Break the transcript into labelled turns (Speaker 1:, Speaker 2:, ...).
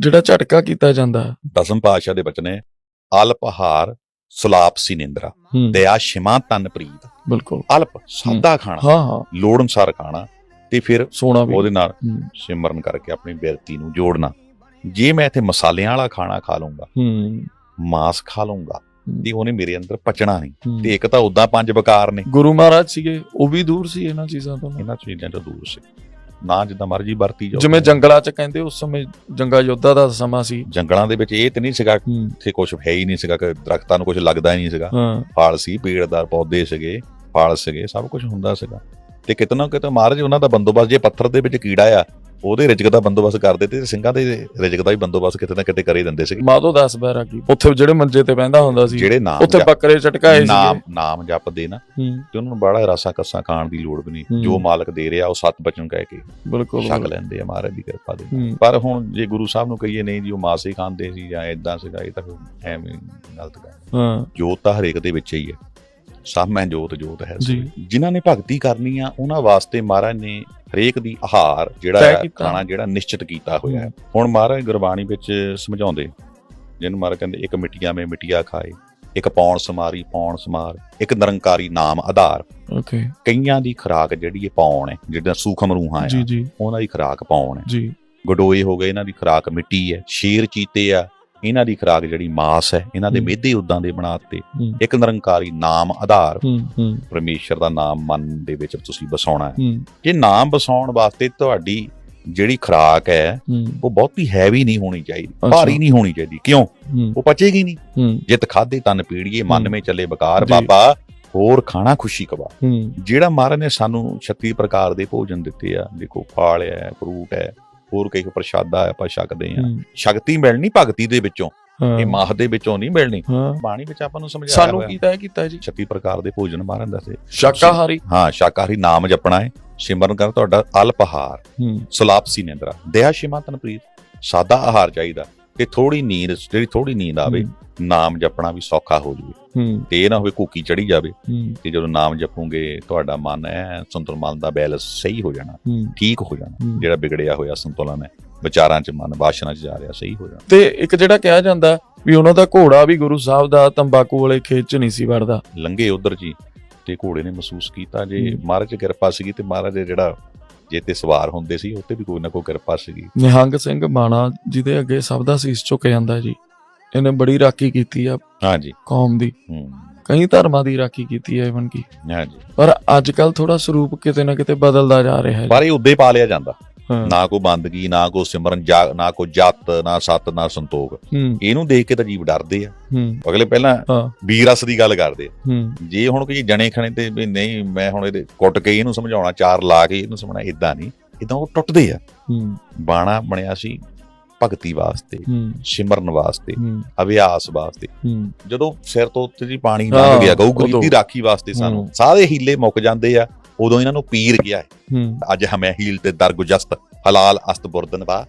Speaker 1: ਜਿਹੜਾ ਝਟਕਾ ਕੀਤਾ ਜਾਂਦਾ।
Speaker 2: ਦਸਮ ਪਾਤਸ਼ਾਹ ਦੇ ਬਚਨ ਅਲਪਹਾਰ ਸੁਲਾਪ ਸਿਨਿੰਦਰਾ
Speaker 1: ਹੂੰ।
Speaker 2: ਦਇਆ ਸ਼ਿਮਾ ਤਨ ਪ੍ਰੀਤ।
Speaker 1: ਬਿਲਕੁਲ।
Speaker 2: ਅਲਪ ਸਾਦਾ ਖਾਣਾ।
Speaker 1: ਹਾਂ ਹਾਂ।
Speaker 2: ਲੋੜ ਅਨੁਸਾਰ ਖਾਣਾ ਤੇ ਫਿਰ
Speaker 1: ਸੋਨਾ ਵੀ।
Speaker 2: ਉਹਦੇ ਨਾਲ
Speaker 1: ਹੂੰ।
Speaker 2: ਸਿਮਰਨ ਕਰਕੇ ਆਪਣੀ ਬਿਰਤੀ ਨੂੰ ਜੋੜਨਾ। ਜੇ ਮੈਂ ਇੱਥੇ ਮਸਾਲਿਆਂ ਵਾਲਾ ਖਾਣਾ ਖਾ ਲਊਂਗਾ
Speaker 1: ਹੂੰ।
Speaker 2: ਮਾਸ ਖਾ ਲਊਂਗਾ ਤੇ ਉਹਨੇ ਮੇਰੇ ਅੰਦਰ ਪਚਣਾ ਨਹੀਂ।
Speaker 1: ਹੂੰ।
Speaker 2: ਤੇ ਇੱਕ ਤਾਂ ਉਦਾਂ ਪੰਜ ਵਿਕਾਰ ਨੇ।
Speaker 1: ਗੁਰੂ ਮਹਾਰਾਜ ਸੀਗੇ ਉਹ ਵੀ ਦੂਰ ਸੀ ਇਹਨਾਂ ਚੀਜ਼ਾਂ ਤੋਂ।
Speaker 2: ਇਹਨਾਂ ਚੀਜ਼ਾਂ ਤੋਂ ਦੂਰ ਸੀ। ਨਾ ਜਿੱਦਾਂ ਮਰਜ਼ੀ ਵਰਤੀ ਜਾਓ।
Speaker 1: ਜਿਵੇਂ ਜੰਗਲਾਂ 'ਚ ਕਹਿੰਦੇ ਉਸ ਸਮੇਂ ਜੰਗਾ ਯੋਧਾ ਦਾ ਸਮਾਂ ਸੀ।
Speaker 2: ਜੰਗਲਾਂ ਦੇ ਵਿੱਚ ਇਹ ਤੇ ਨਹੀਂ ਸੀਗਾ ਇੱਥੇ ਕੁਝ ਹੈ ਹੀ ਨਹੀਂ ਸੀਗਾ ਕਿ ਦਰਖਤਾਂ ਨੂੰ ਕੁਝ ਲੱਗਦਾ ਹੀ ਨਹੀਂ ਸੀਗਾ। ਫਲ ਸੀ ਪੇੜਦਾਰ ਪੌਦੇ ਸੀਗੇ ਫਲ ਸੀਗੇ ਸਭ ਕੁਝ ਹੁੰਦਾ ਸੀਗਾ। ਤੇ ਕਿਤੇ ਨਾ ਕਿਤੇ ਮਹਾਰਾਜ ਉਹਨਾਂ ਦਾ ਬੰਦੋਬਸਤ ਜੇ ਪੱਥਰ ਦੇ ਵਿੱਚ ਕੀੜਾ ਆ ਉਹਦੇ ਰਿਜਕ ਦਾ ਬੰਦੋਬਸਤ ਕਰਦੇ ਤੇ ਸਿੰਘਾਂ ਦੇ ਰਿਜਕ ਦਾ ਵੀ ਬੰਦੋਬਸਤ ਕਿਤੇ ਨਾ ਕਿਤੇ ਕਰੇ ਦਿੰਦੇ ਸੀਗੇ।
Speaker 1: ਮਾਧੋ ਦਾਸ ਬੈਰਾ ਕੀ? ਉੱਥੇ ਜਿਹੜੇ ਮੰਜੇ ਤੇ ਬਹਿੰਦਾ ਹੁੰਦਾ ਸੀ
Speaker 2: ਜਿਹੜੇ ਨਾਮ
Speaker 1: ਉੱਥੇ ਬੱਕਰੇ ਚਟਕਾਏ
Speaker 2: ਨਾਮ
Speaker 1: ਸੀਗੇ।
Speaker 2: ਨਾਮ ਜਪਦੇ ਨਾ ਤੇ ਉਹਨਾਂ ਨੂੰ ਬੜਾ ਰਸਾ ਕੱਸਾ ਖਾਣ ਦੀ ਲੋੜ ਵੀ ਨਹੀਂ। ਜੋ ਮਾਲਕ ਦੇ ਰਿਹਾ ਉਹ ਸੱਤ ਬਚਨ ਕਹਿ ਕੇ
Speaker 1: ਬਿਲਕੁਲ
Speaker 2: ਛਕ ਲੈਂਦੇ ਆ ਮਹਾਰਾਜ ਦੀ ਕਿਰਪਾ ਦੇ ਪਰ ਹੁਣ ਜੇ ਗੁਰੂ ਸਾਹਿਬ ਨੂੰ ਕਹੀਏ ਨਹੀਂ ਜੀ ਉਹ ਮਾਸ ਖਾਂਦੇ ਸੀ ਜਾਂ ਇਦਾਂ ਸੀਗਾ ਇਹ ਤਾਂ ਐਵੇਂ ਗਲਤ ਗੱਲ।
Speaker 1: ਹਾਂ।
Speaker 2: ਜੋਤ ਤਾਂ ਹਰੇਕ ਦੇ ਵਿੱਚ ਹੀ ਹੈ। ਸਭ ਮੈਂ ਜੋਤ ਜੋਤ ਹੈ। ਜਿਨ੍ਹਾਂ ਨੇ ਭਗਤੀ ਕਰਨੀ ਆ ਉਹਨਾਂ ਵਾਸਤੇ ਮਹਾਰਾਜ ਨੇ ਹਰੇਕ ਦੀ ਆਹਾਰ ਜਿਹੜਾ ਹੈ। ਖਾਣਾ ਜਿਹੜਾ ਨਿਸ਼ਚਿਤ ਕੀਤਾ ਹੋਇਆ ਹੈ। ਹੁਣ ਮਹਾਰਾਜ ਗੁਰਬਾਣੀ ਵਿੱਚ ਸਮਝਾਉਂਦੇ ਜਿਹਨੂੰ ਮਹਾਰਾਜ ਕਹਿੰਦੇ ਇੱਕ ਮਿੱਟੀਆਂ ਮੇ ਮਿੱਟੀਆਂ ਖਾਏ ਇੱਕ ਪੌਣ ਸਮਾਰੀ ਪੌਣ ਸਮਾਰ ਇੱਕ ਨਿਰੰਕਾਰੀ ਨਾਮ ਆਧਾਰ।
Speaker 1: ਓਕੇ
Speaker 2: ਕਈਆਂ ਦੀ ਖੁਰਾਕ ਜਿਹੜੀ ਇਹ ਪੌਣ ਹੈ ਜਿਹੜਾ ਸੂਖਮ ਰੂਹਾਂ
Speaker 1: ਜੀ।
Speaker 2: ਉਹਨਾਂ ਦੀ ਖੁਰਾਕ ਪੌਣ ਹੈ।
Speaker 1: ਜੀ।
Speaker 2: ਗਡੋਏ ਹੋ ਗਏ ਇਹਨਾਂ ਦੀ ਖੁਰਾਕ ਮਿੱਟੀ ਹੈ ਸ਼ੇਰ ਚੀਤੇ ਆ ਇਹਨਾਂ ਦੀ ਖੁਰਾਕ ਜਿਹੜੀ ਮਾਸ ਹੈ ਇਹਨਾਂ ਦੇ
Speaker 1: ਹੂੰ।
Speaker 2: ਮਿਹਦੇ ਉਦਾਂ ਦੇ ਬਣਾਤੇ ਇੱਕ ਨਿਰੰਕਾਰੀ ਨਾਮ ਆਧਾਰ। ਪਰਮੇਸ਼ਰ ਦਾ ਨਾਮ ਮਨ ਦੇ ਵਿੱਚ ਤੁਸੀਂ ਬਸਾਉਣਾ ਹੈ। ਜੇ ਨਾਮ ਬਸਾਉਣ ਵਾਸਤੇ ਤੁਹਾਡੀ ਜਿਹੜੀ ਖੁਰਾਕ ਹੈ ਉਹ ਬਹੁਤੀ ਹੈਵੀ ਨਹੀਂ ਹੋਣੀ ਚਾਹੀਦੀ। ਭਾਰੀ ਨਹੀਂ ਹੋਣੀ ਚਾਹੀਦੀ। ਕਿਉਂ? ਉਹ ਪਚੇਗੀ ਨਹੀਂ। ਜਿਤ ਖਾਦੇ ਤਨ ਪੀੜੀਏ ਮਨ। ਮੇ ਚੱਲੇ ਬਕਾਰ। ਬਾਬਾ ਹੋਰ ਖਾਣਾ ਖੁਸ਼ੀ
Speaker 1: ਹੂੰ।
Speaker 2: ਜਿਹੜਾ ਮਹਾਰਾਜ ਨੇ ਸਾਨੂੰ 36 ਪ੍ਰਕਾਰ ਦੇ ਭੋਜਨ ਦਿੱਤੇ ਆ ਦੇਖੋ ਫਲ ਹੈ ਫਰੂਟ ਹੈ ਹੋਰ ਕਈ ਪ੍ਰਸ਼ਾਦਾ ਆਪਾਂ ਛਕਦੇ ਆ ਸ਼ਕਤੀ ਮਿਲਣੀ ਭਗਤੀ ਦੇ ਵਿੱਚੋਂ। ਇਹ ਮਾਹ ਦੇ ਵਿੱਚੋਂ ਨਹੀਂ ਮਿਲਣੀ। ਬਾਣੀ ਵਿੱਚ ਆਪਾਂ ਨੂੰ ਸਮਝਾਇਆ
Speaker 1: ਸਾਨੂੰ ਕੀ ਤੈਅ ਕੀਤਾ ਜੀ?
Speaker 2: 36 ਪ੍ਰਕਾਰ ਦੇ ਭੋਜਨ ਮਹਾਰਾਜ ਦੱਸੇ
Speaker 1: ਸ਼ਾਕਾਹਾਰੀ।
Speaker 2: ਹਾਂ ਸ਼ਾਕਾਹਾਰੀ ਨਾਮ ਜਪਣਾ ਹੈ। ਸਿਮਰਨ ਕਰ ਤੁਹਾਡਾ ਅਲਪਹਾਰ ਸੁਲਾਪਸੀ ਨਿੰਦਰਾ। ਦਇਆ ਸ਼ਿਮਾ ਤਨਪ੍ਰੀਤ ਸਾਦਾ ਆਹਾਰ ਚਾਹੀਦਾ। ਤੇ ਥੋੜੀ ਨੀਂਦ ਜਿਹੜੀ ਥੋੜੀ ਨੀਂਦ ਆਵੇ ਨਾਮ ਜਪਣਾ ਵੀ ਸੌਖਾ ਹੋ ਜਾਵੇ। ਤੇ ਇਹ ਨਾ ਹੋਵੇ ਕੂਕੀ ਚੜੀ ਜਾਵੇ ਤੇ ਜਦੋਂ ਨਾਮ ਜਪੋਗੇ ਤੁਹਾਡਾ ਮਨ ਹੈ ਸੰਤੁਲਨ ਦਾ ਬੈਲੈਂਸ ਸਹੀ ਹੋ ਜਾਣਾ ਠੀਕ ਹੋ ਜਾਣਾ। ਜਿਹੜਾ ਵਿਗੜਿਆ ਹੋਇਆ ਸੰਤੁਲਨ ਹੈ ਵਿਚਾਰਾਂ 'ਚ ਮਨ ਵਾਸ਼ਨਾ 'ਚ ਜਾ ਰਿਹਾ ਸਹੀ ਹੋ ਜਾਣਾ।
Speaker 1: ਤੇ ਇੱਕ ਜਿਹੜਾ ਕਿਹਾ ਜਾਂਦਾ ਵੀ ਉਹਨਾਂ ਦਾ ਘੋੜਾ ਵੀ ਗੁਰੂ ਸਾਹਿਬ ਦਾ ਤੰਬਾਕੂ ਵਾਲੇ ਖੇਤ ਚ ਨਹੀਂ ਸੀ ਵੜਦਾ।
Speaker 2: ਲੰਘੇ ਉਧਰ ਜੀ ਤੇ ਘੋੜੇ ਨੇ ਮਹਿਸੂਸ ਕੀਤਾ ਜੇ। ਮਹਾਰਾਜ ਦੀ ਕਿਰਪਾ ਸੀਗੀ ਤੇ ਮਹਾਰਾਜ ਜਿਹੜਾ ਜੇ ਤੇ ਸਵਾਰ ਹੁੰਦੇ ਸੀ ਉੱਤੇ ਵੀ ਕੋਈ ਨਾ ਕੋਈ ਕਿਰਪਾ ਸੀਗੀ।
Speaker 1: ਨਿਹੰਗ ਸਿੰਘ ਬਾਣਾ ਜਿਹਦੇ ਅੱਗੇ ਸਭ ਦਾ ਸੀਸ ਝੁਕ ਜਾਂਦਾ ਜੀ। ਇਹਨੇ ਬੜੀ ਰਾਖੀ ਕੀਤੀ ਆ
Speaker 2: ਹਾਂਜੀ।
Speaker 1: ਕੌਮ ਦੀ।
Speaker 2: ਹੂੰ।
Speaker 1: ਕਈ ਧਰਮਾਂ ਦੀ ਰਾਖੀ ਕੀਤੀ ਹੈ ਇਵਨ ਕੀ।
Speaker 2: ਹਾਂਜੀ।
Speaker 1: ਪਰ ਅੱਜ ਕੱਲ ਥੋੜਾ ਸਰੂਪ ਕਿਤੇ ਨਾ ਕਿਤੇ ਬਦਲਦਾ ਜਾ ਰਿਹਾ ਹੈ
Speaker 2: ਪਰ ਇਹ ਉੱਦੇ ਪਾ ਲਿਆ ਜਾਂਦਾ। ਨਾ ਕੋਈ ਬੰਦਗੀ ਨਾ ਕੋਈ ਸਿਮਰਨ ਨਾ ਕੋਈ ਜਤ ਨਾ ਸਤ ਨਾ ਸੰਤੋਖ। ਇਹਨੂੰ ਦੇਖ ਕੇ ਤਾਂ ਜੀਵ ਡਰਦੇ ਆ। ਅਗਲੇ ਪਹਿਲਾਂ ਵੀਰ ਰਸ ਦੀ ਗੱਲ ਕਰਦੇ ਆ। ਜੇ ਹੁਣ ਕੋਈ ਜਣੇ ਖਣੇ ਤੇ ਵੀ ਨਹੀਂ ਮੈਂ ਹੁਣ ਇਹਦੇ ਕੁੱਟ ਕੇ ਇਹਨੂੰ ਸਮਝਾਉਣਾ ਚਾਰ ਲਾ ਕੇ ਇਹਨੂੰ ਸਮਝਾਉਣਾ ਇਦਾਂ ਨਹੀਂ। ਇਦਾਂ ਉਹ ਟੁੱਟਦੇ ਆ। ਬਾਣਾ ਬਣਿਆ ਸੀ ਭਗਤੀ ਵਾਸਤੇ ਸਿਮਰਨ ਵਾਸਤੇ ਅਭਿਆਸ ਵਾਸਤੇ। ਜਦੋਂ ਸਿਰ ਤੋਂ ਉੱਤੇ ਜੀ ਪਾਣੀ ਲੰਘ ਗਿਆ ਗਊ। ਦੀ ਰਾਖੀ ਵਾਸਤੇ ਸਾਨੂੰ। ਸਾਰੇ ਹੀਲੇ ਮੁੱਕ ਜਾਂਦੇ ਆ। ਉਦੋਂ ਇਹਨਾਂ ਨੂੰ ਪੀਰ ਗਿਆ
Speaker 1: ਹੈ।
Speaker 2: ਅੱਜ ਹਮੇ ਹੀਲ ਤੇ ਦਰ ਗੁਜਸਤ ਹਲਾਲ ਅਸਤ ਬੁਰਦਨ ਵਾ